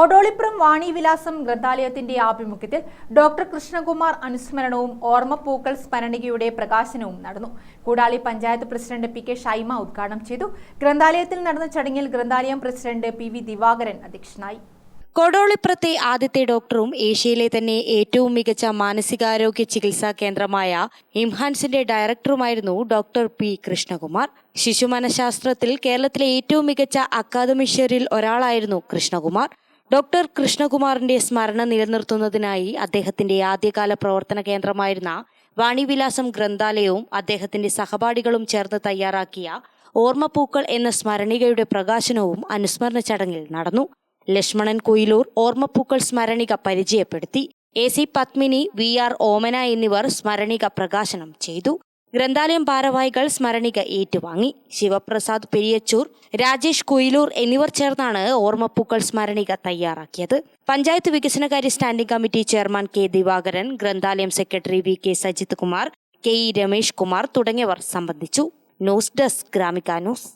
കൊടോളിപ്പുറം വാണിവിലാസം ഗ്രന്ഥാലയത്തിന്റെ ആഭിമുഖ്യത്തിൽ ഡോക്ടർ കൃഷ്ണകുമാർ അനുസ്മരണവും ഓർമ്മപ്പൂക്കൾ സ്മരണികയുടെ പ്രകാശനവും നടന്നു. Koodali panchayat president P K Shaima ഉദ്ഘാടനം ചെയ്തു. ഗ്രന്ഥാലയത്തിൽ നടന്ന ചടങ്ങിൽ ഗ്രന്ഥാലയം പ്രസിഡന്റ് പി വി ദിവാകരൻ അധ്യക്ഷനായി. കൊടോളിപ്പുറത്തെ ആദ്യത്തെ ഡോക്ടറും ഏഷ്യയിലെ തന്നെ ഏറ്റവും മികച്ച മാനസികാരോഗ്യ ചികിത്സാ കേന്ദ്രമായ ഇംഹാൻസിന്റെ ഡയറക്ടറുമായിരുന്നു ഡോക്ടർ പി കൃഷ്ണകുമാർ. ശിശുമനഃശാസ്ത്രത്തിൽ കേരളത്തിലെ ഏറ്റവും മികച്ച അക്കാദമിഷ്യറിൽ ഒരാളായിരുന്നു കൃഷ്ണകുമാർ. ഡോക്ടർ കൃഷ്ണകുമാറിന്റെ സ്മരണ നിലനിർത്തുന്നതിനായി അദ്ദേഹത്തിന്റെ ആദ്യകാല പ്രവർത്തന കേന്ദ്രമായിരുന്ന വാണിവിലാസം ഗ്രന്ഥാലയവും അദ്ദേഹത്തിന്റെ സഹപാഠികളും ചേർന്ന് തയ്യാറാക്കിയ ഓർമ്മപ്പൂക്കൾ എന്ന സ്മരണികയുടെ പ്രകാശനവും അനുസ്മരണ ചടങ്ങിൽ നടന്നു. ലക്ഷ്മണൻ കുയിലൂർ ഓർമ്മപ്പൂക്കൾ സ്മരണിക പരിചയപ്പെടുത്തി. A C Padmini V R Omana എന്നിവർ സ്മരണിക പ്രകാശനം ചെയ്തു. ഗ്രന്ഥാലയം ഭാരവാഹികൾ സ്മരണിക ഏറ്റുവാങ്ങി. ശിവപ്രസാദ് പെരിയച്ചൂർ രാജേഷ് കുയിലൂർ എന്നിവർ ചേർന്നാണ് ഓർമ്മപ്പൂക്കൾ സ്മരണിക തയ്യാറാക്കിയത്. പഞ്ചായത്ത് വികസനകാര്യ standing committee chairman K Divakaran ഗ്രന്ഥാലയം secretary V K Sajith Kumar K E Ramesh Kumar തുടങ്ങിയവർ സംബന്ധിച്ചു. News desk Gramika news.